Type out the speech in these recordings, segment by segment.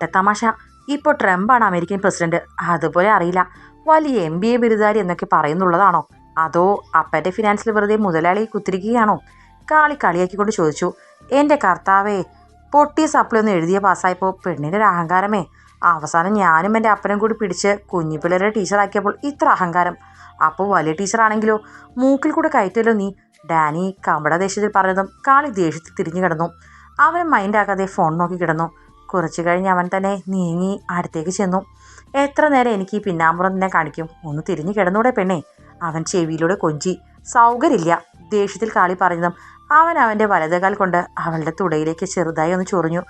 പൊട്ടത്തമാശ ഇപ്പോൾ ട്രംപാണ് American president. അതുപോലെ അറിയില്ല. വലിയ എം ബി എ ബിരുദാരി എന്നൊക്കെ പറയുന്നുള്ളതാണോ? അതോ അപ്പന്റെ ഫിനാൻസിൽ വെറുതെ മുതലാളി കുത്തിരിക്കുകയാണോ? കാളി കളിയാക്കിക്കൊണ്ട് ചോദിച്ചു. എന്റെ കർത്താവേ പൊട്ടിയ സപ്ലി ഒന്ന് എഴുതിയ പാസ്സായപ്പോൾ പെണ്ണിന്റെ ഒരു അഹങ്കാരമേ. അവസാനം ഞാനും എന്റെ അപ്പനും കൂടി പിടിച്ച് കുഞ്ഞിപ്പിള്ളേരുടെ ടീച്ചറാക്കിയപ്പോൾ ഇത്ര അഹങ്കാരം. അപ്പോൾ വലിയ ടീച്ചറാണെങ്കിലോ? മൂക്കിൽ കൂടെ കയറ്റല്ലോ നീ. ഡാനി കമ്പട ദേഷ്യത്തിൽ പറഞ്ഞതും കാളി ദേഷ്യത്തിൽ തിരിഞ്ഞു കിടന്നു. അവൻ മൈൻഡാക്കാതെ ഫോൺ നോക്കി കിടന്നു. കുറച്ചു കഴിഞ്ഞ് അവൻ തന്നെ നീങ്ങി അടുത്തേക്ക് ചെന്നു. എത്ര നേരം എനിക്ക് ഈ പിന്നാമ്പുറം തന്നെ കാണിക്കും? ഒന്ന് തിരിഞ്ഞു കിടന്നൂടെ പെണ്ണേ. അവൻ ചെവിയിലൂടെ കൊഞ്ചി. സൗകര്യമില്ല ദേഷ്യത്തിൽ കാളി പറഞ്ഞതും. അവൻ അവന്റെ വലതുകാൽ കൊണ്ട് അവളുടെ തുടയിലേക്ക് ചെറുതായി ഒന്ന് ചൊറിഞ്ഞു.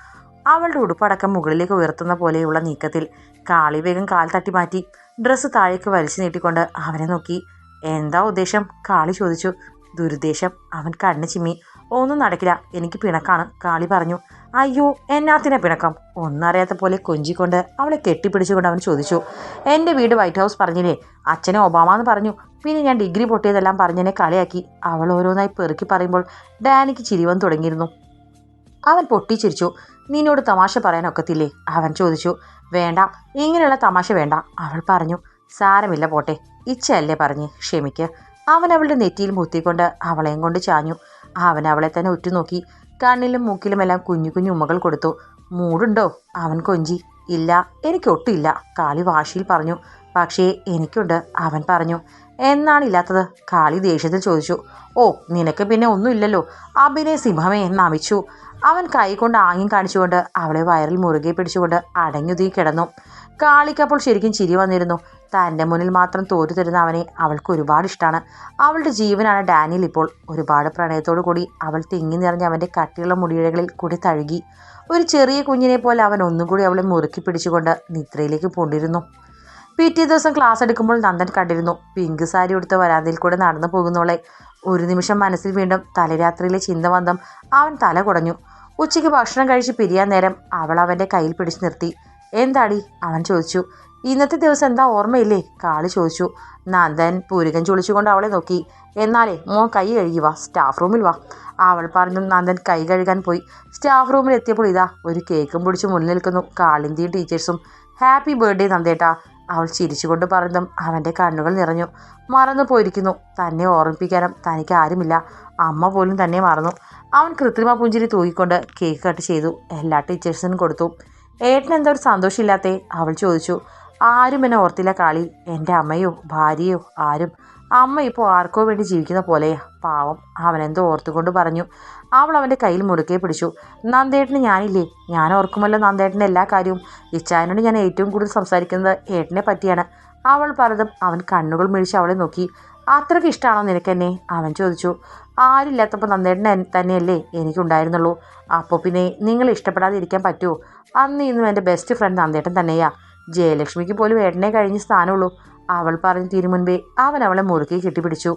അവളുടെ ഉടുപ്പടക്കം മുകളിലേക്ക് ഉയർത്തുന്ന പോലെയുള്ള നീക്കത്തിൽ കാളി വേഗം കാൽ തട്ടി മാറ്റി ഡ്രസ്സ് താഴേക്ക് വലിച്ചു നീട്ടിക്കൊണ്ട് അവനെ നോക്കി. എന്താ ഉദ്ദേശം? കാളി ചോദിച്ചു. ദുരുദ്ദേശം. അവൻ കണ്ണു ചിമ്മി. ഒന്നും നടക്കില്ല. എനിക്ക് പിണക്കാണ്. കാളി പറഞ്ഞു അയ്യോ എന്നാത്തിനെ പിണക്കം? ഒന്നറിയാത്ത പോലെ കൊഞ്ചിക്കൊണ്ട് അവളെ കെട്ടിപ്പിടിച്ചുകൊണ്ട് അവൻ ചോദിച്ചു എന്റെ വീട് വൈറ്റ് ഹൗസ് പറഞ്ഞില്ലേ? അച്ഛനെ ഒബാമ എന്ന് പറഞ്ഞു. പിന്നെ ഞാൻ ഡിഗ്രി പൊട്ടിയതെല്ലാം പറഞ്ഞതിനെ കളിയാക്കി. അവൾ ഓരോന്നായി പെറുക്കി പറയുമ്പോൾ ഡാനിക്ക് ചിരിവൻ തുടങ്ങിയിരുന്നു. അവൻ പൊട്ടിച്ചിരിച്ചു. നിന്നോട് തമാശ പറയാനൊക്കത്തില്ലേ? അവൻ ചോദിച്ചു. വേണ്ട ഇങ്ങനെയുള്ള തമാശ വേണ്ട അവൾ പറഞ്ഞു. സാരമില്ല പോട്ടെ. ഇച്ഛയല്ലേ പറഞ്ഞ് ക്ഷമിക്ക്. അവൻ അവളുടെ നെറ്റിയിൽ മുത്തിക്കൊണ്ട് അവളെയും കൊണ്ട് ചാഞ്ഞു. അവൻ അവളെ തന്നെ ഉറ്റുനോക്കി. കണ്ണിലും മൂക്കിലുമെല്ലാം കുഞ്ഞു കുഞ്ഞു ഉമ്മകൾ കൊടുത്തു. മൂടുണ്ടോ? അവൻ കൊഞ്ചി. ഇല്ല എനിക്കൊട്ടില്ല കാളി വാശിയിൽ പറഞ്ഞു. പക്ഷേ എനിക്കുണ്ട് അവൻ പറഞ്ഞു. എന്നാണ് ഇല്ലാത്തത്? കാളി ദേഷ്യത്തിൽ ചോദിച്ചു. ഓ നിനക്ക് പിന്നെ ഒന്നുമില്ലല്ലോ. അഭിനയ സിംഹമേ നമിച്ചു. അവൻ കൈകൊണ്ട് ആംഗ്യം കാണിച്ചുകൊണ്ട് അവളെ വയറിൽ മുറുകെ പിടിച്ചുകൊണ്ട് അടങ്ങുതീ കിടന്നു. കാളിക്കപ്പോൾ ശരിക്കും ചിരി വന്നിരുന്നു. തന്റെ മുന്നിൽ മാത്രം തോറ്റു തരുന്ന അവനെ അവൾക്ക് ഒരുപാട് ഇഷ്ടമാണ് അവളുടെ ജീവനാണ് ഡാനിയൽ ഇപ്പോൾ. ഒരുപാട് പ്രണയത്തോടു കൂടി അവൾ തിങ്ങി നിറഞ്ഞ അവന്റെ കട്ടിയുള്ള മുടിയിഴകളിൽ കൂടി തഴുകി. ഒരു ചെറിയ കുഞ്ഞിനെ പോലെ അവൻ ഒന്നും കൂടി അവളെ മുറുക്കി പിടിച്ചുകൊണ്ട് നിദ്രയിലേക്ക് പോണ്ടിരുന്നു. പിറ്റേ ദിവസം ക്ലാസ് എടുക്കുമ്പോൾ നന്ദൻ കണ്ടിരുന്നു. പിങ്ക് സാരി ഉടുത്ത വരാന്തയിൽ കൂടെ നടന്നു പോകുന്നവളെ. ഒരു നിമിഷം മനസ്സിൽ വീണ്ടും തലരാത്രിയിലെ ചിന്ത വന്നം അവൻ തല കുടഞ്ഞു. ഉച്ചയ്ക്ക് ഭക്ഷണം കഴിച്ച് പിരിയാൻ നേരം അവൾ അവന്റെ കയ്യിൽ പിടിച്ചു നിർത്തി. എന്താടി? അവൻ ചോദിച്ചു. ഇന്നത്തെ ദിവസം എന്താ ഓർമ്മയില്ലേ? കാളി ചോദിച്ചു. നന്ദൻ പൂരികൻ ചുളിച്ചുകൊണ്ട് അവളെ നോക്കി. എന്നാലേ മോൻ കൈ കഴുകി വാ സ്റ്റാഫ് റൂമിൽ വാ. അവൾ പറഞ്ഞു നന്ദൻ കൈ കഴുകാൻ പോയി. സ്റ്റാഫ് റൂമിൽ എത്തിയപ്പോൾ ഇതാ ഒരു കേക്കും പിടിച്ച് മുന്നിൽ നിൽക്കുന്നു. കാളിന്തിയും ടീച്ചേഴ്സും ഹാപ്പി ബർത്ത്ഡേ നന്ദേട്ടാ. അവൾ ചിരിച്ചുകൊണ്ട് പറഞ്ഞതും അവന്റെ കണ്ണുകൾ നിറഞ്ഞു. മറന്നു പോയിരിക്കുന്നു. തന്നെ ഓർമ്മിപ്പിക്കാനും തനിക്ക് ആരുമില്ല. അമ്മ പോലും തന്നെ മറന്നു. അവൻ കൃത്രിമ പുഞ്ചിരി തൂക്കിക്കൊണ്ട് കേക്ക് കട്ട് ചെയ്തു. എല്ലാ ടീച്ചേഴ്സിനും കൊടുത്തു. ഏട്ടൻ എന്താ ഒരു സന്തോഷമില്ലാത്തേ അവൾ ചോദിച്ചു. ആരും എന്നെ ഓർത്തില്ല കാളി. എന്റെ അമ്മയോ ഭാര്യയോ ആരും. അമ്മ ഇപ്പോൾ ആർക്കോ വേണ്ടി ജീവിക്കുന്ന പോലെയാ. പാവം. അവനെന്തോ ഓർത്തുകൊണ്ട് പറഞ്ഞു. അവൾ അവന്റെ കയ്യിൽ മുറുക്കെ പിടിച്ചു. നന്ദേട്ടന് ഞാനില്ലേ? ഞാൻ ഓർക്കുമല്ലോ നന്ദേട്ടന്റെ എല്ലാ കാര്യവും. ഇച്ചായനോട് ഞാൻ ഏറ്റവും കൂടുതൽ സംസാരിക്കുന്നത് ഏട്ടനെ പറ്റിയാണ്. അവൾ പറഞ്ഞതും അവൻ കണ്ണുകൾ മിഴിച്ച് അവളെ നോക്കി. അത്രയ്ക്ക് ഇഷ്ടമാണോ നിനക്കെന്നെ? അവൻ ചോദിച്ചു. ആരില്ലാത്തപ്പോൾ നന്ദേട്ടനെ തന്നെയല്ലേ എനിക്കുണ്ടായിരുന്നുള്ളൂ. അപ്പോൾ പിന്നെ നിങ്ങൾ ഇഷ്ടപ്പെടാതിരിക്കാൻ പറ്റുമോ? അന്ന് ഇന്നും എന്റെ ബെസ്റ്റ് ഫ്രണ്ട് നന്ദേട്ടൻ തന്നെയാ. ജയലക്ഷ്മിക്ക് പോലും ഏട്ടനെ കഴിഞ്ഞ് സ്ഥാനമുള്ളൂ. അവൾ പറഞ്ഞ് തീരും മുൻപേ അവൻ അവളെ മുറുക്കി കെട്ടിപ്പിടിച്ചു.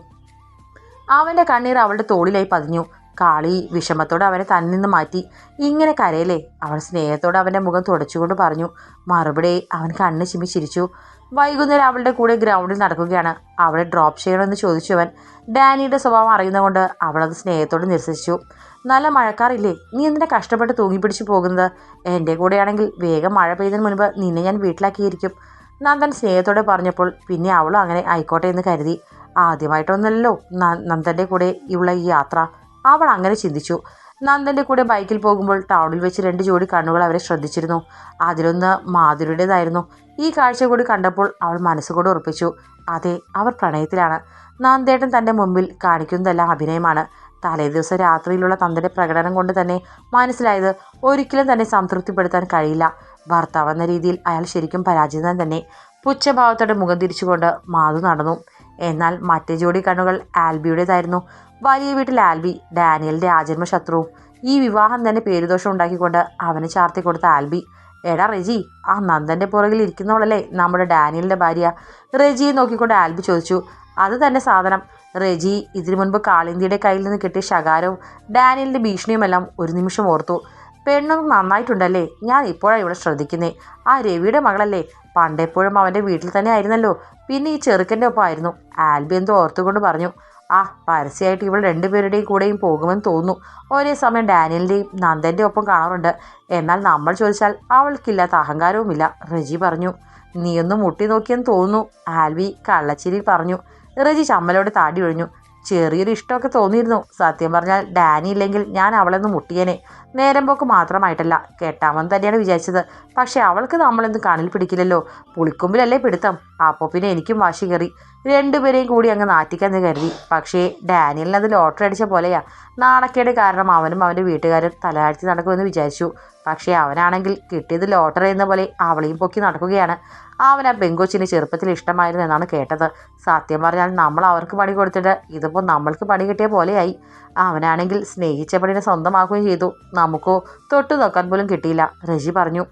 അവന്റെ കണ്ണീർ അവളുടെ തോളിലായി പതിഞ്ഞു. കാളി വിഷമത്തോടെ അവനെ തന്നിൽ നിന്ന് മാറ്റി. ഇങ്ങനെ കരയല്ലേ? അവൾ സ്നേഹത്തോടെ അവന്റെ മുഖം തുടച്ചുകൊണ്ട് പറഞ്ഞു. മറുപടി അവൻ കണ്ണ് ചിമ്മി ചിരിച്ചു. വൈകുന്നേരം അവളുടെ കൂടെ ഗ്രൗണ്ടിൽ നടക്കുകയാണ്. അവളെ ഡ്രോപ്പ് ചെയ്യണമെന്ന് ചോദിച്ചു അവൻ. ഡാനിയുടെ സ്വഭാവം അറിയുന്നതുകൊണ്ട് അവളത് സ്നേഹത്തോടെ നിരസിച്ചു. നല്ല മഴക്കാറില്ലേ? നീ എന്തിനാ കഷ്ടപ്പെട്ട് തൂങ്ങിപ്പിടിച്ചു പോകുന്നത്? എന്റെ കൂടെയാണെങ്കിൽ വേഗം മഴ പെയ്തതിന് മുൻപ് നിന്നെ ഞാൻ വീട്ടിലാക്കിയിരിക്കും. നന്ദൻ സ്നേഹത്തോടെ പറഞ്ഞപ്പോൾ പിന്നെ അവളും അങ്ങനെ ആയിക്കോട്ടെ എന്ന് കരുതി. ആദ്യമായിട്ടൊന്നല്ലോ നന്ദന്റെ കൂടെ ഉള്ള ഈ യാത്ര. അവൾ അങ്ങനെ ചിന്തിച്ചു. നന്ദന്റെ കൂടെ ബൈക്കിൽ പോകുമ്പോൾ ടൗണിൽ വെച്ച് രണ്ട് ജോഡി കണ്ണുകൾ അവരെ ശ്രദ്ധിച്ചിരുന്നു. അതിലൊന്ന് മാധുരിയുടേതായിരുന്നു. ഈ കാഴ്ച കൂടി കണ്ടപ്പോൾ അവൾ മനസ്സുകൂടെ ഉറപ്പിച്ചു. അതെ അവർ പ്രണയത്തിലാണ്. നന്ദേട്ടൻ തന്റെ മുമ്പിൽ കാണിക്കുന്നതെല്ലാം അഭിനയമാണ്. തലേ ദിവസം രാത്രിയിലുള്ള തന്തയുടെ പ്രകടനം കൊണ്ട് തന്നെ മനസ്സിലായത് ഒരിക്കലും തന്നെ സംതൃപ്തിപ്പെടുത്താൻ കഴിയില്ല. ഭർത്താവ് എന്ന രീതിയിൽ അയാൾ ശരിക്കും പരാജിതൻ തന്നെ പുച്ഛഭാവത്തോടെ മുഖം തിരിച്ചുകൊണ്ട് മാധു നടന്നു. എന്നാൽ മറ്റേ ജോഡി കണ്ണുകൾ ആൽബിയുടേതായിരുന്നു. വലിയ വീട്ടിൽ ആൽബി ഡാനിയലിന്റെ ആജന്മ ശത്രുവും ഈ വിവാഹം തന്നെ പേരുദോഷം ഉണ്ടാക്കിക്കൊണ്ട് അവന് ചാർത്തി കൊടുത്ത ആൽബി. എടാ റെജി ആ നന്ദന്റെ പുറകിൽ ഇരിക്കുന്നവളല്ലേ നമ്മുടെ ഡാനിയലിന്റെ ഭാര്യ? റെജിയെ നോക്കിക്കൊണ്ട് ആൽബി ചോദിച്ചു. അത് തന്നെ സാധനം. റെജി ഇതിനു മുൻപ് കാളിന്തിയുടെ കയ്യിൽ നിന്ന് കിട്ടിയ ശകാരവും ഡാനിയലിന്റെ ഭീഷണിയുമെല്ലാം ഒരു നിമിഷം ഓർത്തു. പെണ്ണൊന്നും നന്നായിട്ടുണ്ടല്ലേ? ഞാൻ ഇപ്പോഴാണ് ഇവിടെ ശ്രദ്ധിക്കുന്നേ. ആ രവിയുടെ മകളല്ലേ? പണ്ടെപ്പോഴും അവന്റെ വീട്ടിൽ തന്നെ ആയിരുന്നല്ലോ. പിന്നെ ഈ ചെറുക്കന്റെ ഒപ്പം ആയിരുന്നു ആൽബി എന്തോ ഓർത്തുകൊണ്ട് പറഞ്ഞു. ആ പരസ്യമായിട്ട് ഇവൾ രണ്ടുപേരുടെയും കൂടെയും പോകുമെന്ന് തോന്നുന്നു. ഒരേ സമയം ഡാനിയലിന്റെയും നന്ദന്റെ ഒപ്പം കാണാറുണ്ട്. എന്നാൽ നമ്മൾ ചോദിച്ചാൽ അവൾക്കില്ലാത്ത അഹങ്കാരവുമില്ല. റെജി പറഞ്ഞു നീയൊന്ന് മുട്ടി നോക്കിയെന്ന് തോന്നുന്നു. ആൽവി കള്ളച്ചിരി പറഞ്ഞു. റെജി ചമ്മലോട് താടി ഒഴിഞ്ഞു. ചെറിയൊരു ഇഷ്ടമൊക്കെ തോന്നിയിരുന്നു. സത്യം പറഞ്ഞാൽ ഡാനി ഇല്ലെങ്കിൽ ഞാൻ അവളെന്ന് മുട്ടിയേനെ. നേരം പോക്ക് മാത്രമായിട്ടല്ല കെട്ടാമെന്ന് തന്നെയാണ് വിചാരിച്ചത്. പക്ഷേ അവൾക്ക് നമ്മളെന്ന് കണ്ണിൽ പിടിക്കില്ലല്ലോ. പുളിക്കൊമ്പിലല്ലേ പിടുത്തം. അപ്പോൾ പിന്നെ എനിക്കും വാശി കയറി. രണ്ടുപേരെയും കൂടി അങ്ങ് നാറ്റിക്കാന്ന് കരുതി. പക്ഷേ ഡാനിയലിന് അത് ലോട്ടറി അടിച്ച പോലെയാ. നാണക്കേട് കാരണം അവനും അവന്റെ വീട്ടുകാരും തലയാഴ്ച നടക്കുമെന്ന് വിചാരിച്ചു. പക്ഷേ അവനാണെങ്കിൽ കിട്ടിയത് ലോട്ടറി എന്ന പോലെ അവളെയും പൊക്കി നടക്കുകയാണ്. അവൻ ആ പെങ്കൊച്ചിന് ചെറുപ്പത്തിൽ ഇഷ്ടമായിരുന്നു എന്നാണ് കേട്ടത്. സത്യം പറഞ്ഞാൽ നമ്മൾ അവർക്ക് പണി കൊടുത്തിട്ട് ഇതിപ്പോൾ നമ്മൾക്ക് പണി കിട്ടിയ പോലെയായി. അവനാണെങ്കിൽ സ്നേഹിച്ച പണിനെ സ്വന്തമാക്കുകയും ചെയ്തു. നമുക്കോ തൊട്ടു നോക്കാൻ പോലും കിട്ടിയില്ല. റജി പറഞ്ഞു.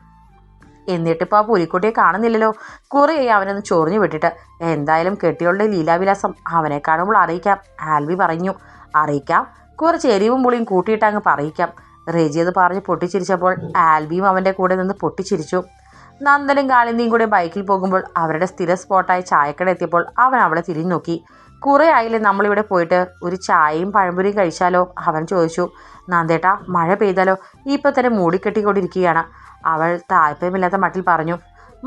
എന്നിട്ടിപ്പോൾ ആ പുലിക്കുട്ടിയെ കാണുന്നില്ലല്ലോ. കുറേയായി അവനൊന്ന് ചൊറിഞ്ഞു വിട്ടിട്ട്. എന്തായാലും കെട്ടികളുടെ ലീലാവിലാസം അവനെ കാണുമ്പോൾ അറിയിക്കാം. ആൽവി പറഞ്ഞു. അറിയിക്കാം. കുറച്ച് എരിവും പുളിയും കൂട്ടിയിട്ട് അങ്ങ് പറയിക്കാം. റെജി അത് പറഞ്ഞ് പൊട്ടിച്ചിരിച്ചപ്പോൾ ആൽബിയും അവന്റെ കൂടെ നിന്ന് പൊട്ടിച്ചിരിച്ചു. നന്ദനും കാളിന്തിയും കൂടെ ബൈക്കിൽ പോകുമ്പോൾ അവരുടെ സ്ഥിര സ്പോട്ടായ ചായക്കട എത്തിയപ്പോൾ അവൻ അവളെ തിരിഞ്ഞു നോക്കി കുറേ ആയില്ലേ നമ്മളിവിടെ പോയിട്ട്? ഒരു ചായയും പഴംപൊരിയും കഴിച്ചാലോ? അവൻ ചോദിച്ചു. നന്ദേട്ടാ മഴ പെയ്താലോ? ഇപ്പം തന്നെ മൂടിക്കെട്ടിക്കൊണ്ടിരിക്കുകയാണ് അവൾ താല്പര്യമില്ലാത്ത മട്ടിൽ പറഞ്ഞു.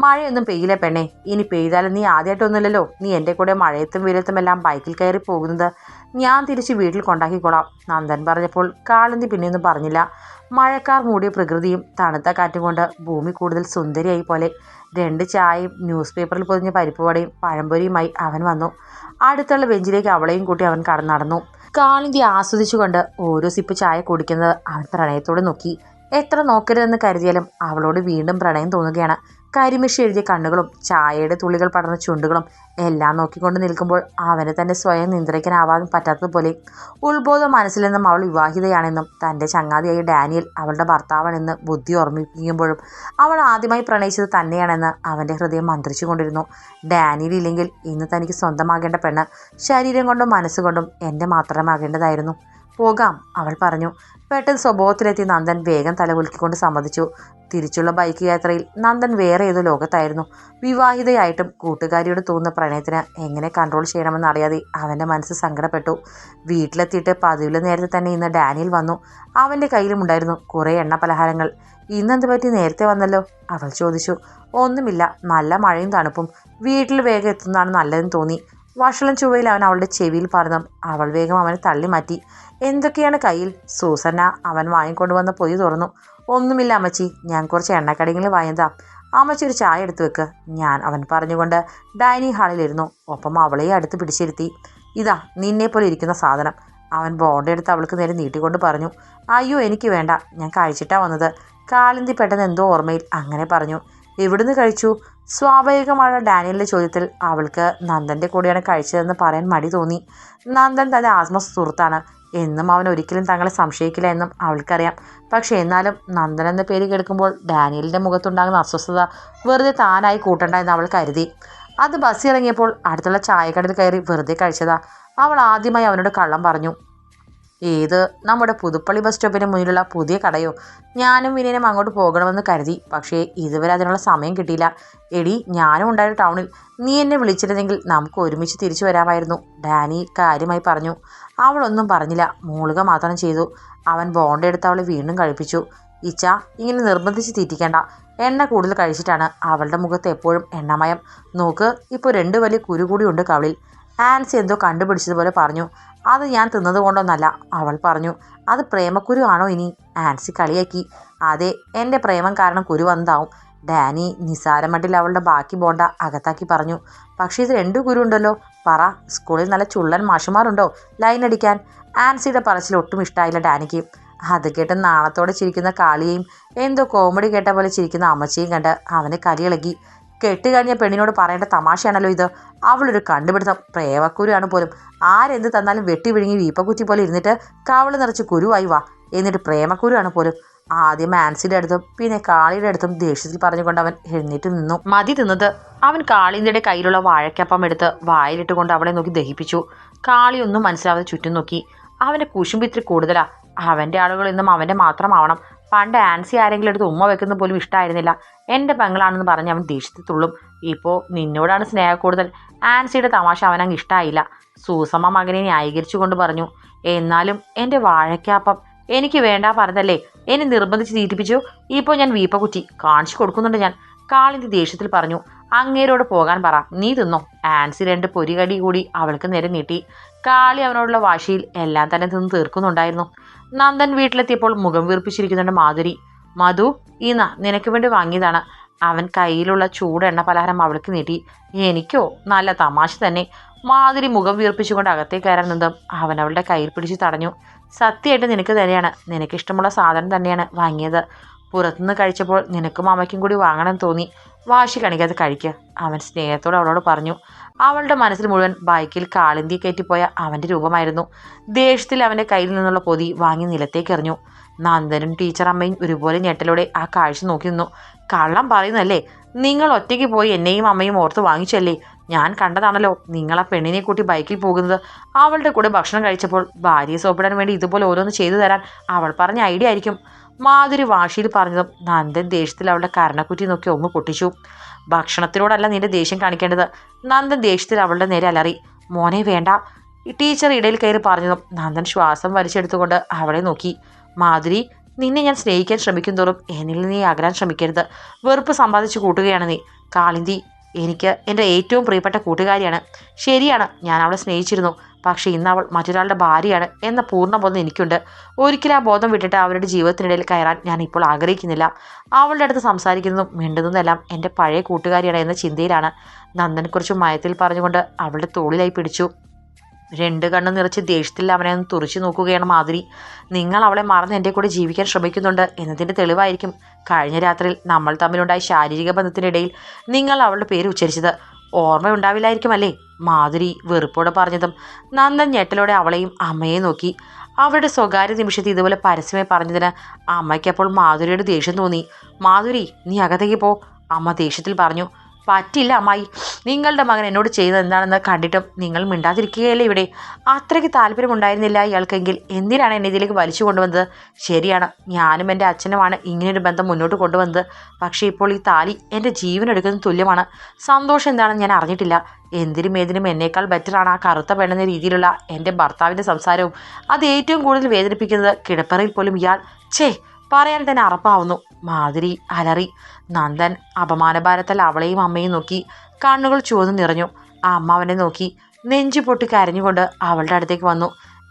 മഴയൊന്നും പെയ്യില്ല പെണ്ണെ. ഇനി പെയ്താലും നീ ആദ്യമായിട്ടൊന്നുമില്ലല്ലോ നീ എന്റെ കൂടെ മഴയത്തും വീരത്തും എല്ലാം ബൈക്കിൽ കയറി പോകുന്നത് ഞാൻ തിരിച്ച് വീട്ടിൽ കൊണ്ടാക്കിക്കോളാം. നന്ദൻ പറഞ്ഞപ്പോൾ കാളന്തി പിന്നെയൊന്നും പറഞ്ഞില്ല. മഴക്കാർ മൂടിയ പ്രകൃതിയും തണുത്ത കാറ്റും കൊണ്ട് ഭൂമി കൂടുതൽ സുന്ദരിയായി പോലെ രണ്ട് ചായയും ന്യൂസ് പേപ്പറിൽ പൊതിഞ്ഞ പരിപ്പുവടയും പഴംപൊരിയുമായി അവൻ വന്നു. അടുത്തുള്ള ബെഞ്ചിലേക്ക് അവളെയും കൂട്ടി അവൻ കടന്നു നടന്നു. കാളിന്തി ആസ്വദിച്ചുകൊണ്ട് ഓരോ സിപ്പ് ചായ കുടിക്കുന്നത് അവൻ പ്രണയത്തോടെ നോക്കി. എത്ര നോക്കരുതെന്ന് കരുതിയാലും അവളോട് വീണ്ടും പ്രണയം തോന്നുകയാണ്. കരിമിഷി എഴുതിയ കണ്ണുകളും ചായയുടെ തുള്ളികൾ പടർന്ന ചുണ്ടുകളും എല്ലാം നോക്കിക്കൊണ്ട് നിൽക്കുമ്പോൾ അവന് തന്നെ സ്വയം നിയന്ത്രിക്കാനാവാതെ പറ്റാത്തതുപോലെ ഉത്ബോധം മനസ്സിൽ നിന്നും അവൾ വിവാഹിതയാണെന്നും തന്റെ ചങ്ങാതിയായ ഡാനിയൽ അവളുടെ ഭർത്താവാണെന്ന് ബുദ്ധി ഓർമ്മിപ്പിക്കുമ്പോഴും അവൾ ആദ്യമായി പ്രണയിച്ചത് തന്നെയാണെന്ന് അവന്റെ ഹൃദയം മന്ത്രിച്ചുകൊണ്ടിരുന്നു ഡാനിയൽ ഇല്ലെങ്കിൽ ഇന്ന് തനിക്ക് സ്വന്തമാകേണ്ട പെണ്ണ് ശരീരം കൊണ്ടും മനസ്സുകൊണ്ടും എന്റെ മാത്രമാകേണ്ടതായിരുന്നു പോകാം അവൾ പറഞ്ഞു. പെട്ടെന്ന് സ്വഭാവത്തിലെത്തിയ നന്ദൻ വേഗം തലകുലുക്കിക്കൊണ്ട് സമ്മതിച്ചു. തിരിച്ചുള്ള ബൈക്ക് യാത്രയിൽ നന്ദൻ വേറെ ഏതോ ലോകത്തായിരുന്നു. വിവാഹിതയായിട്ടും കൂട്ടുകാരിയോട് തോന്നുന്ന പ്രണയത്തിന് എങ്ങനെ കൺട്രോൾ ചെയ്യണമെന്ന് അറിയാതെ അവന്റെ മനസ്സ് സങ്കടപ്പെട്ടു. വീട്ടിലെത്തിയിട്ട് പതിവിലെ നേരത്തെ തന്നെ ഇന്ന് ഡാനിയൽ വന്നു. അവന്റെ കയ്യിലുമുണ്ടായിരുന്നു കുറേ എണ്ണ പലഹാരങ്ങൾ. ഇന്നെന്ത് പറ്റി? നേരത്തെ വന്നല്ലോ? അവൾ ചോദിച്ചു. ഒന്നുമില്ല നല്ല മഴയും തണുപ്പും. വീട്ടിൽ വേഗം എത്തുന്നതാണ് നല്ലതെന്ന് തോന്നി. വഷളം ചുവയിൽ അവൻ അവളുടെ ചെവിയിൽ പറഞ്ഞു അവൾ വേഗം അവനെ തള്ളി മാറ്റി എന്തൊക്കെയാണ് കയ്യിൽ? സൂസന്ന അവൻ വാങ്ങിക്കൊണ്ടുവന്ന പൊതി തുറന്നു. ഒന്നുമില്ല അമ്മച്ചി. ഞാൻ കുറച്ച് എണ്ണക്കടികൾ വാങ്ങിയതാ. അമ്മച്ചി ഒരു ചായ എടുത്തു വെക്ക്. ഞാൻ അവൻ പറഞ്ഞുകൊണ്ട് ഡൈനിങ് ഹാളിലിരുന്നു ഒപ്പം അവളെ അടുത്ത് പിടിച്ചിരുത്തി. ഇതാ നിന്നെ പോലെ ഇരിക്കുന്ന സാധനം. അവൻ ബോണ്ട എടുത്ത് അവൾക്ക് നേരെ നീട്ടിക്കൊണ്ട് പറഞ്ഞു. അയ്യോ എനിക്ക് വേണ്ട. ഞാൻ കഴിച്ചിട്ടാ വന്നത്. കാലിന്തി പെട്ടെന്ന് എന്തോ ഓർമ്മയിൽ അങ്ങനെ പറഞ്ഞു. എവിടുന്ന് കഴിച്ചു? സ്വാഭാവികമായ ഡാനിയലിന്റെ ചോദ്യത്തിൽ അവൾക്ക് നന്ദന്റെ കൂടെയാണ് കഴിച്ചതെന്ന് പറയാൻ മടി തോന്നി. നന്ദൻ തന്റെ ആത്മ സുഹൃത്താണ്. എന്നും അവൻ ഒരിക്കലും തങ്ങളെ സംശയിക്കില്ല എന്നും അവൾക്കറിയാം. പക്ഷേ എന്നാലും നന്ദൻ എന്ന പേര് കേൾക്കുമ്പോൾ ഡാനിയലിന്റെ മുഖത്തുണ്ടാകുന്ന അസ്വസ്ഥത വെറുതെ താനായി കൂട്ടണ്ട എന്ന് അവൾ കരുതി. അത് ബസ് ഇറങ്ങിയപ്പോൾ അടുത്തുള്ള ചായക്കടയിൽ കയറി വെറുതെ കഴിച്ചതാ. അവൾ ആദ്യമായി അവനോട് കള്ളം പറഞ്ഞു. ഏത്? നമ്മുടെ പുതുപ്പള്ളി ബസ് സ്റ്റോപ്പിന് മുന്നിലുള്ള പുതിയ കടയോ? ഞാനും വിനയനും അങ്ങോട്ട് പോകണമെന്ന് കരുതി. പക്ഷേ ഇതുവരെ അതിനുള്ള സമയം കിട്ടിയില്ല. എടി ഞാനും ഉണ്ടായ ടൗണിൽ. നീ എന്നെ വിളിച്ചിരുന്നെങ്കിൽ നമുക്ക് ഒരുമിച്ച് തിരിച്ചു വരാമായിരുന്നു ഡാനി കാര്യമായി പറഞ്ഞു. അവളൊന്നും പറഞ്ഞില്ല. മൂളുക മാത്രം ചെയ്തു. അവൻ ബോണ്ട എടുത്ത് അവളെ വീണ്ടും കഴിപ്പിച്ചു. ഇച്ച ഇങ്ങനെ നിർബന്ധിച്ച് തീറ്റിക്കേണ്ട. എണ്ണ കൂടുതൽ കഴിച്ചിട്ടാണ് അവളുടെ മുഖത്ത് എപ്പോഴും എണ്ണമയം. നോക്ക് ഇപ്പോൾ രണ്ട് വലിയ കുരു കൂടി ഉണ്ട് കവളിൽ. ആൻസി എന്തോ കണ്ടുപിടിച്ചതുപോലെ പറഞ്ഞു. അത് ഞാൻ തിന്നത് കൊണ്ടൊന്നല്ല അവൾ പറഞ്ഞു. അത് പ്രേമക്കുരു ആണോ ഇനി? ആൻസി കളിയാക്കി. അതെ എന്റെ പ്രേമം കാരണം കുരു വന്നതാവും. ഡാനി നിസാരമട്ടിൽ അവളുടെ ബാക്കി ബോണ്ട അകത്താക്കി പറഞ്ഞു. പക്ഷേ ഇത് രണ്ടു ഗുരു ഉണ്ടല്ലോ. പറ സ്കൂളിൽ നല്ല ചുള്ളൻ മാഷുമാരുണ്ടോ? ലൈൻ അടിക്കാൻ. ആൻസിയുടെ പറച്ചിൽ ഒട്ടും ഇഷ്ടമായില്ല ഡാനിക്ക്. അത് കേട്ട് നാണത്തോടെ ചിരിക്കുന്ന കാളിയെയും എന്തോ കോമഡി കേട്ട പോലെ ചിരിക്കുന്ന അമ്മച്ചിയും കണ്ട് അവനെ കലിയിളകി കെട്ടുകഴിഞ്ഞ പെണ്ണിനോട് പറയേണ്ട തമാശയാണല്ലോ ഇത്. അവളൊരു കണ്ടുപിടുത്തം. പ്രേവക്കുരുവാണ് പോലും. ആരെന്ത് തന്നാലും വെട്ടി വിഴുങ്ങി വീപ്പക്കുറ്റി പോലെ ഇരുന്നിട്ട് കവൾ നിറച്ച് കുരുവായി വാ. എന്നിട്ട് പ്രേമക്കുരുവാണ് പോലും. ആദ്യം ആൻസിയുടെ അടുത്തും പിന്നെ കാളിയുടെ അടുത്തും ദേഷ്യത്തിൽ പറഞ്ഞുകൊണ്ട് അവൻ എഴുന്നേറ്റ് നിന്നു. മതി തിന്നത്. അവൻ കാളിന്റെ കയ്യിലുള്ള വാഴക്കപ്പം എടുത്ത് വായിലിട്ടുകൊണ്ട് അവളെ നോക്കി ദഹിപ്പിച്ചു. കാളിയൊന്നും മനസ്സിലാവാതെ ചുറ്റും നോക്കി. അവന്റെ കുശുമ്പിത്തിരി കൂടുതലാ. അവന്റെ ആളുകൾ ഇന്നും അവന്റെ മാത്രമാവണം. പണ്ട് ആൻസി ആരെങ്കിലും എടുത്ത് ഉമ്മ വെക്കുന്ന പോലും ഇഷ്ടമായിരുന്നില്ല എന്റെ പെങ്ങളാണെന്ന് പറഞ്ഞ് അവൻ ദേഷ്യത്തിൽ തുള്ളും. ഇപ്പോൾ നിന്നോടാണ് സ്നേഹ കൂടുതൽ. ആൻസിയുടെ തമാശ അവനങ്ങ് ഇഷ്ടമായില്ല സൂസമ്മ മകനെ ന്യായീകരിച്ചു കൊണ്ട് പറഞ്ഞു എന്നാലും എന്റെ വാഴയ്ക്കാപ്പം എനിക്ക് വേണ്ട പറഞ്ഞല്ലേ? എന്നെ നിർബന്ധിച്ച് തീറ്റിപ്പിച്ചു. ഇപ്പോൾ ഞാൻ വീപ്പ കുറ്റി. കാണിച്ചു കൊടുക്കുന്നുണ്ട് ഞാൻ. കാളിന്റെ ദേഷ്യത്തിൽ പറഞ്ഞു അങ്ങേരോട് പോകാൻ പറ. നീ തിന്നോ. ആൻസി രണ്ട് പൊരികടി കൂടി അവൾക്ക് നേരെ നീട്ടി. കാളി അവനോടുള്ള വാശിയിൽ എല്ലാം തന്നെ തിന്ന് തീർക്കുന്നുണ്ടായിരുന്നു. നന്ദൻ വീട്ടിലെത്തിയപ്പോൾ മുഖം വീർപ്പിച്ചിരിക്കുന്നുണ്ട് മാധുരി. മധു ഈ നിനക്ക് വേണ്ടി വാങ്ങിയതാണ്. അവൻ കയ്യിലുള്ള ചൂടെണ്ണ പലഹാരം അവൾക്ക് നീട്ടി. എനിക്കോ? നല്ല തമാശ തന്നെ. മാതിരി മുഖം വീർപ്പിച്ചുകൊണ്ട് അകത്തേക്ക് കയറാൻ നിന്നും. അവൻ അവളുടെ കയ്യിൽ പിടിച്ച് തടഞ്ഞു. സത്യമായിട്ട് നിനക്ക് തന്നെയാണ്. നിനക്കിഷ്ടമുള്ള സാധനം തന്നെയാണ് വാങ്ങിയത്. പുറത്തുനിന്ന് കഴിച്ചപ്പോൾ നിനക്കും അമ്മയ്ക്കും കൂടി വാങ്ങണം തോന്നി. വാശി കാണിക്കാതെ കഴിക്കുക അവൻ സ്നേഹത്തോടെ അവളോട് പറഞ്ഞു. അവളുടെ മനസ്സിൽ മുഴുവൻ ബൈക്കിൽ കാളിന്തി കയറ്റിപ്പോയ അവന്റെ രൂപമായിരുന്നു. ദേഷ്യത്തിൽ അവന്റെ കയ്യിൽ നിന്നുള്ള പൊതി വാങ്ങി നിലത്തേക്ക് എറിഞ്ഞു നന്ദനും ടീച്ചർ അമ്മയും ഒരുപോലെ ഞെട്ടലോടെ ആ കാഴ്ച നോക്കി നിന്നു. കള്ളം പറയുന്നല്ലേ നിങ്ങൾ ഒറ്റയ്ക്ക് പോയി എന്നെയും അമ്മയും ഓർത്ത് വാങ്ങിച്ചല്ലേ? ഞാൻ കണ്ടതാണല്ലോ നിങ്ങൾ ആ പെണ്ണിനെ കൂട്ടി ബൈക്കിൽ പോകുന്നത്. അവളുടെ കൂടെ ഭക്ഷണം കഴിച്ചപ്പോൾ ഭാര്യയെ സോപ്പിടാൻ വേണ്ടി ഇതുപോലെ ഓരോന്ന് ചെയ്തു തരാൻ അവൾ പറഞ്ഞ ഐഡിയ ആയിരിക്കും. മാധുരി വാശിയിൽ പറഞ്ഞതും നന്ദൻ ദേഷ്യത്തിൽ അവളുടെ കരണക്കുറ്റി നോക്കി ഒന്ന് പൊട്ടിച്ചു. ഭക്ഷണത്തിനോടല്ല നിന്റെ ദേഷ്യം കാണിക്കേണ്ടത്. നന്ദൻ ദേഷ്യത്തിൽ അവളുടെ നേരെ അലറി. മോനെ വേണ്ട. ടീച്ചർ ഇടയിൽ കയറി പറഞ്ഞതും നന്ദൻ ശ്വാസം വലിച്ചെടുത്തുകൊണ്ട് അവളെ നോക്കി. മാധുരി നിന്നെ ഞാൻ സ്നേഹിക്കാൻ ശ്രമിക്കും തോറും എന്നിൽ നീ അകലാൻ ശ്രമിക്കരുത്. വെറുപ്പ് സമ്പാദിച്ചു കൂട്ടുകയാണ് നീ. കാളിന്തി എനിക്ക് എന്റെ ഏറ്റവും പ്രിയപ്പെട്ട കൂട്ടുകാരിയാണ്. ശരിയാണ് ഞാൻ അവളെ സ്നേഹിച്ചിരുന്നു. പക്ഷേ ഇന്ന് അവൾ മറ്റൊരാളുടെ ഭാര്യയാണ് എന്ന പൂർണ ബോധം എനിക്കുണ്ട്. ഒരിക്കലും ആ ബോധം വിട്ടിട്ട് അവരുടെ ജീവിതത്തിനിടയിൽ കയറാൻ ഞാൻ ഇപ്പോൾ ആഗ്രഹിക്കുന്നില്ല. അവളുടെ അടുത്ത് സംസാരിക്കുന്നതും മിണ്ടുന്നതെല്ലാം എന്റെ പഴയ കൂട്ടുകാരിയാണ് എന്ന ചിന്തയിലാണ്. നന്ദനെക്കുറിച്ച് മയത്തിൽ പറഞ്ഞുകൊണ്ട് അവളുടെ തോളിലായി പിടിച്ചു. രണ്ട് കണ്ണ് നിറച്ച് ദേഷ്യത്തിൽ അവനെ ഒന്ന് തുറച്ചു നോക്കുകയാണ് മാധുരി. നിങ്ങൾ അവളെ മറന്ന് എന്റെ കൂടെ ജീവിക്കാൻ ശ്രമിക്കുന്നുണ്ട് എന്നതിന്റെ തെളിവായിരിക്കും കഴിഞ്ഞ രാത്രിയിൽ നമ്മൾ തമ്മിലുണ്ടായ ശാരീരിക ബന്ധത്തിനിടയിൽ നിങ്ങൾ അവളുടെ പേര് ഉച്ചരിച്ചത്. ഓർമ്മയുണ്ടാവില്ലായിരിക്കും അല്ലേ മാധുരി വെറുപ്പോടെ പറഞ്ഞതും നന്ദൻ ഞെട്ടലോടെ അവളെയും അമ്മയെ നോക്കി. അവരുടെ സ്വകാര്യ നിമിഷത്തിൽ ഇതുപോലെ പരസ്യമായി പറഞ്ഞതിന് അമ്മയ്ക്കപ്പോൾ മാധുരിയുടെ ദേഷ്യം തോന്നി. മാധുരി നീ അകത്തേക്ക് പോ. അമ്മ ദേഷ്യത്തിൽ പറഞ്ഞു. പറ്റില്ല അമ്മായി. നിങ്ങളുടെ മകൻ എന്നോട് ചെയ്തത് എന്താണെന്ന് കണ്ടിട്ടും നിങ്ങൾ മിണ്ടാതിരിക്കുകയല്ലേ ഇവിടെ? അത്രയ്ക്ക് താല്പര്യമുണ്ടായിരുന്നില്ല ഇയാൾക്കെങ്കിൽ. എന്തിനാണ് എന്നെ ഇതിലേക്ക് വലിച്ചു കൊണ്ടുവന്നത്? ശരിയാണ് ഞാനും എന്റെ അച്ഛനുമാണ് ഇങ്ങനെയൊരു ബന്ധം മുന്നോട്ട് കൊണ്ടുവന്നത്. പക്ഷേ ഇപ്പോൾ ഈ താലി എന്റെ ജീവൻ എടുക്കുന്ന തുല്യമാണ്. സന്തോഷം എന്താണെന്ന് ഞാൻ അറിഞ്ഞിട്ടില്ല. എന്തിനും ഏതിനും എന്നേക്കാൾ ബെറ്ററാണ് ആ കറുത്ത പെണ്ണെന്ന രീതിയിലുള്ള എന്റെ ഭർത്താവിന്റെ സംസാരവും. അത് ഏറ്റവും കൂടുതൽ വേദനിപ്പിക്കുന്നത് കിടപ്പറയിൽ പോലും ഇയാൾ ഛേ പറയാൻ തന്നെ അറപ്പാവുന്നു. മാധുരി അലറി. നന്ദൻ അപമാനഭാരത്താൽ അവളെയും അമ്മയും നോക്കി കണ്ണുകൾ ചുവന്ന് നിറഞ്ഞു. ആ അമ്മ അവനെ നോക്കി നെഞ്ചു പൊട്ടി കരഞ്ഞുകൊണ്ട് അവളുടെ അടുത്തേക്ക് വന്നു.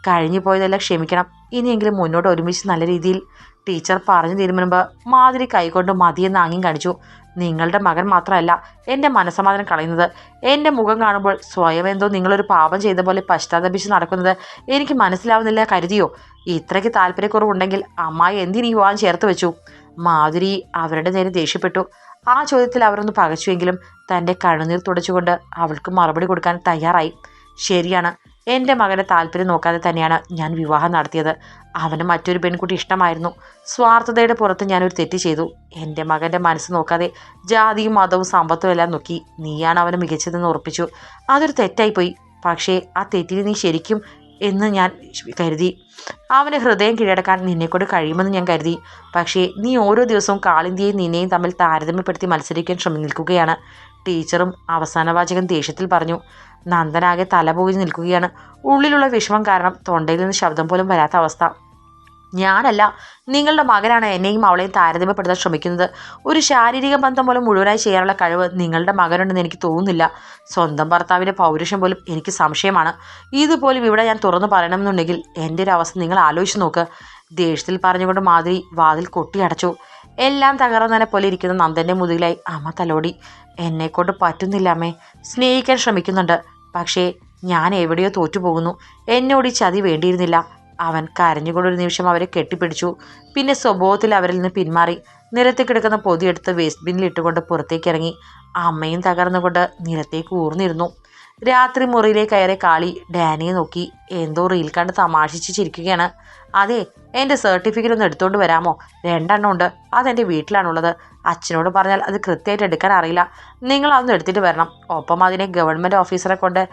കഴിഞ്ഞു പോയതെല്ലാം ക്ഷമിക്കണം. ഇനിയെങ്കിലും മുന്നോട്ട് ഒരുമിച്ച് നല്ല രീതിയിൽ ടീച്ചർ പറഞ്ഞു തീരുമുമ്പ് മാതിരി കൈകൊണ്ട് മതിയെന്ന് ആംഗ്യം കാണിച്ചു. നിങ്ങളുടെ മകൻ മാത്രമല്ല എന്റെ മനസ്സമാധാനം കളയുന്നത്. എന്റെ മുഖം കാണുമ്പോൾ സ്വയം എന്തോ നിങ്ങളൊരു പാപം ചെയ്ത പോലെ പശ്ചാത്തപിച്ച് നടക്കുന്നത് എനിക്ക് മനസ്സിലാവുന്നില്ല കരുതിയോ? ഇത്രയ്ക്ക് താല്പര്യക്കുറവുണ്ടെങ്കിൽ അമ്മായി എന്തിനീ വിവാഹം ചേർത്ത് വെച്ചു? മാധുരി അവരുടെ നേരെ ദേഷ്യപ്പെട്ടു. ആ ചോദ്യത്തിൽ അവരൊന്ന് പകച്ചുവെങ്കിലും തന്റെ കണ്ണുനീർ തുടച്ചുകൊണ്ട് അവൾക്ക് മറുപടി കൊടുക്കാൻ തയ്യാറായി. ശരിയാണ്. എന്റെ മകന്റെ താല്പര്യം നോക്കാതെ തന്നെയാണ് ഞാൻ വിവാഹം നടത്തിയത്. അവന് മറ്റൊരു പെൺകുട്ടി ഇഷ്ടമായിരുന്നു. സ്വാർത്ഥതയുടെ പുറത്ത് ഞാനൊരു തെറ്റ് ചെയ്തു. എന്റെ മകന്റെ മനസ്സ് നോക്കാതെ ജാതിയും മതവും സമ്പത്തും എല്ലാം നോക്കി നീയാണ് അവന് മികച്ചതെന്ന് ഉറപ്പിച്ചു. അതൊരു തെറ്റായിപ്പോയി. പക്ഷേ ആ തെറ്റിന് നീ ശരിക്കും എന്ന് ഞാൻ കരുതി. അവന് ഹൃദയം കീഴടക്കാൻ നിന്നെക്കൊണ്ട് കഴിയുമെന്ന് ഞാൻ കരുതി. പക്ഷേ നീ ഓരോ ദിവസവും കാളിന്തിയെയും നിന്നെയും തമ്മിൽ താരതമ്യപ്പെടുത്തി മത്സരിക്കാൻ ശ്രമം നിൽക്കുകയാണ്. ടീച്ചറും അവസാന വാചകം ദേഷ്യത്തിൽ പറഞ്ഞു. നന്ദനാകെ തലപോയി നിൽക്കുകയാണ്. ഉള്ളിലുള്ള വിഷമം കാരണം തൊണ്ടയിൽ നിന്ന് ശബ്ദം പോലും വരാത്ത അവസ്ഥ. ഞാനല്ല നിങ്ങളുടെ മകനാണ് എന്നെയും അവളെയും താരതമ്യപ്പെടുത്താൻ ശ്രമിക്കുന്നത്. ഒരു ശാരീരിക ബന്ധം പോലും മുഴുവനായി ചെയ്യാനുള്ള കഴിവ് നിങ്ങളുടെ മകനുണ്ടെന്ന് എനിക്ക് തോന്നുന്നില്ല. സ്വന്തം ഭർത്താവിന്റെ പൗരുഷം പോലും എനിക്ക് സംശയമാണ്. ഇതുപോലും ഇവിടെ ഞാൻ തുറന്നു പറയണമെന്നുണ്ടെങ്കിൽ എന്റെ ഒരു അവസ്ഥ നിങ്ങൾ ആലോചിച്ച് നോക്ക്. ദേഷ്യത്തിൽ പറഞ്ഞുകൊണ്ട് മാതിരി വാതിൽ കൊട്ടിയടച്ചു എല്ലാം തകർന്നതിനെ പോലെ ഇരിക്കുന്ന നന്ദന്റെ മുതുകിലായി അമ്മ തലോടി. എന്നെക്കൊണ്ട് പറ്റുന്നില്ല അമ്മേ സ്നേഹിക്കാൻ ശ്രമിക്കുന്നുണ്ട്. പക്ഷേ ഞാൻ എവിടെയോ തോറ്റുപോകുന്നു. എന്നോട് ഈ ചതി വേണ്ടിയിരുന്നില്ല. അവൻ കരഞ്ഞുകൊണ്ടൊരു നിമിഷം അവരെ കെട്ടിപ്പിടിച്ചു. പിന്നെ സ്വഭാവത്തിൽ അവരിൽ നിന്ന് പിന്മാറി. നിരത്തി കിടക്കുന്ന പൊതിയെടുത്ത് വേസ്റ്റ് ബിന്നിൽ ഇട്ടുകൊണ്ട് പുറത്തേക്ക് ഇറങ്ങി. അമ്മയും തകർന്നുകൊണ്ട് നിരത്തേക്ക് ഊർന്നിരുന്നു. രാത്രി മുറിയിലേക്ക് കയറി കാളി ഡാനിയെ നോക്കി. എന്തോ റീൽ കണ്ട് തമാശിച്ച് ചിരിക്കുകയാണ്. അതെ എന്റെ സർട്ടിഫിക്കറ്റ് ഒന്ന് എടുത്തുകൊണ്ട് വരാമോ? രണ്ടെണ്ണം ഉണ്ട്. അതെന്റെ വീട്ടിലാണുള്ളത്. അച്ഛനോട് പറഞ്ഞാൽ അത് കൃത്യമായിട്ട് എടുക്കാൻ അറിയില്ല. നിങ്ങൾ അതൊന്ന് എടുത്തിട്ട് വരണം. ഒപ്പം അതിനെ ഗവൺമെന്റ് ഓഫീസറെ കൊണ്ട്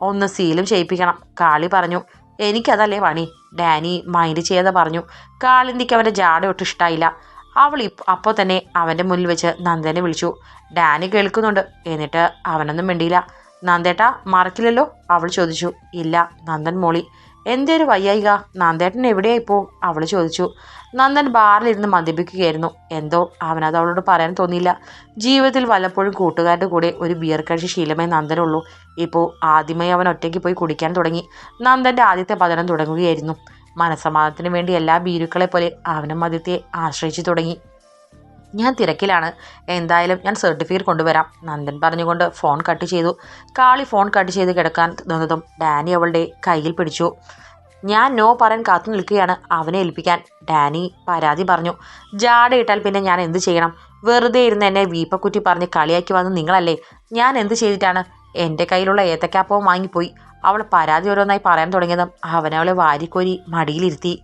ഒന്ന് സീലും ചെയ്യിപ്പിക്കണം. കാളി പറഞ്ഞു. എനിക്കതല്ലേ പണി? ഡാനി മൈൻഡ് ചെയ്യാതെ പറഞ്ഞു. കാളിന്തിക്ക് അവന്റെ ജാട ഒട്ടും ഇഷ്ടമായില്ല അവൾ അപ്പോൾ തന്നെ അവന്റെ മുന്നിൽ വെച്ച് നന്ദനെ വിളിച്ചു. ഡാനി കേൾക്കുന്നുണ്ട്. എന്നിട്ട് അവനൊന്നും മിണ്ടിയില്ല. നന്ദേട്ടാ മറക്കില്ലല്ലോ? അവൾ ചോദിച്ചു. ഇല്ല നന്ദൻ മോളി. എന്തേരു വയ്യായിക? നന്ദേട്ടൻ എവിടെയാ ഇപ്പോൾ അവൾ ചോദിച്ചു. നന്ദൻ ബാറിലിരുന്ന് മദ്യപിക്കുകയായിരുന്നു. എന്തോ? അവനത് അവളോട് പറയാൻ തോന്നിയില്ല. ജീവിതത്തിൽ വല്ലപ്പോഴും കൂട്ടുകാരുടെ കൂടെ ഒരു ബിയർ കഴിച്ച് ശീലമേ നന്ദനുള്ളൂ. ഇപ്പോൾ ആദ്യമായി അവൻ ഒറ്റയ്ക്ക് പോയി കുടിക്കാൻ തുടങ്ങി. നന്ദന്റെ ആദ്യത്തെ പതനം തുടങ്ങുകയായിരുന്നു. മനസ്സമാധാനത്തിന് വേണ്ടി എല്ലാ ബീരുക്കളെ പോലെ അവനും മദ്യത്തെ ആശ്രയിച്ചു തുടങ്ങി. ഞാൻ തിരക്കിലാണ്. എന്തായാലും ഞാൻ സർട്ടിഫിക്കറ്റ് കൊണ്ടുവരാം. നന്ദൻ പറഞ്ഞുകൊണ്ട് ഫോൺ കട്ട് ചെയ്തു. കാളി ഫോൺ കട്ട് ചെയ്ത് കിടക്കാൻ നിന്നതും ഡാനി അവളുടെ കയ്യിൽ പിടിച്ചു. ഞാൻ നോ പറയാൻ കാത്തു നിൽക്കുകയാണ് അവനെ ഏൽപ്പിക്കാൻ. ഡാനി പരാതി പറഞ്ഞു. ജാടയിട്ടാൽ പിന്നെ ഞാൻ എന്ത് ചെയ്യണം? വെറുതെ ഇരുന്ന് എന്നെ വീപ്പക്കുറ്റി പറഞ്ഞ് കളിയാക്കി വന്ന് നിങ്ങളല്ലേ? ഞാൻ എന്ത് ചെയ്തിട്ടാണ്? എന്റെ കയ്യിലുള്ള ഏത്തക്കാപ്പവും വാങ്ങിപ്പോയി. അവൾ പരാതി ഓരോന്നായി പറയാൻ തുടങ്ങിയതും അവനവളെ വാരിക്കോരി മടിയിലിരുത്തി.